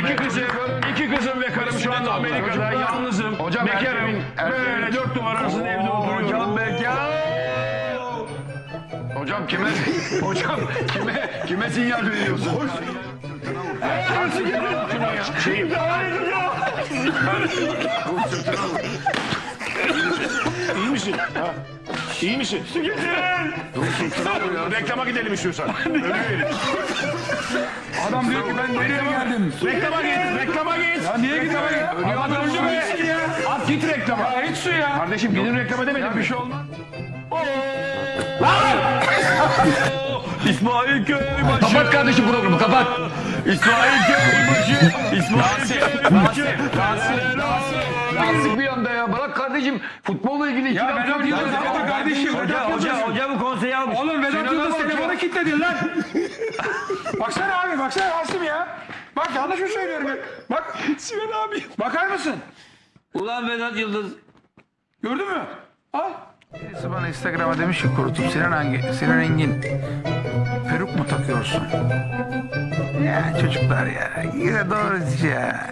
iki kızım, iki kızım ve karım şu anda Amerika'da. Yalnızım, Hocam, bekarım. Böyle dört duvar arasında evde oturuyorum. Hocam kime hocam kime kime sinyal veriyorsun? Şeyim. İyi misin? Ha? İyi misin? Getirin. Reklama gidelim istiyorsan. Ölüverin. Adam diyor ki ben nereye geldim? Reklama git, reklama git. Ya niye gidiyor ya? Adam öldü be. ya. At git reklama. Ya hiç su ya. Kardeşim gidin reklama demedim bir şey olmaz. İsmail Köybaşı. Kapat kardeşim programı kapat. İsmail Köybaşı. İsmail Köybaşı. Yazık bir anda ya. Bırak kardeşim futbolla ilgili iki Ya laf Vedat Yıldız ya. kardeşim. Hoca, hoca, hoca bu konseyi almış. Oğlum Vedat Yıldız ya. telefonu kilitledin lan. baksana abi baksana Asım ya. Bak yanlış mı söylüyorum ya? Bak. Sinan abi. Bakar mısın? Ulan Vedat Yıldız. Gördün mü? Al. Birisi bana Instagram'a demiş ki kurutup Sinan, Hangi, Sinan Engin peruk mu takıyorsun? Ya çocuklar ya yine doğru ya.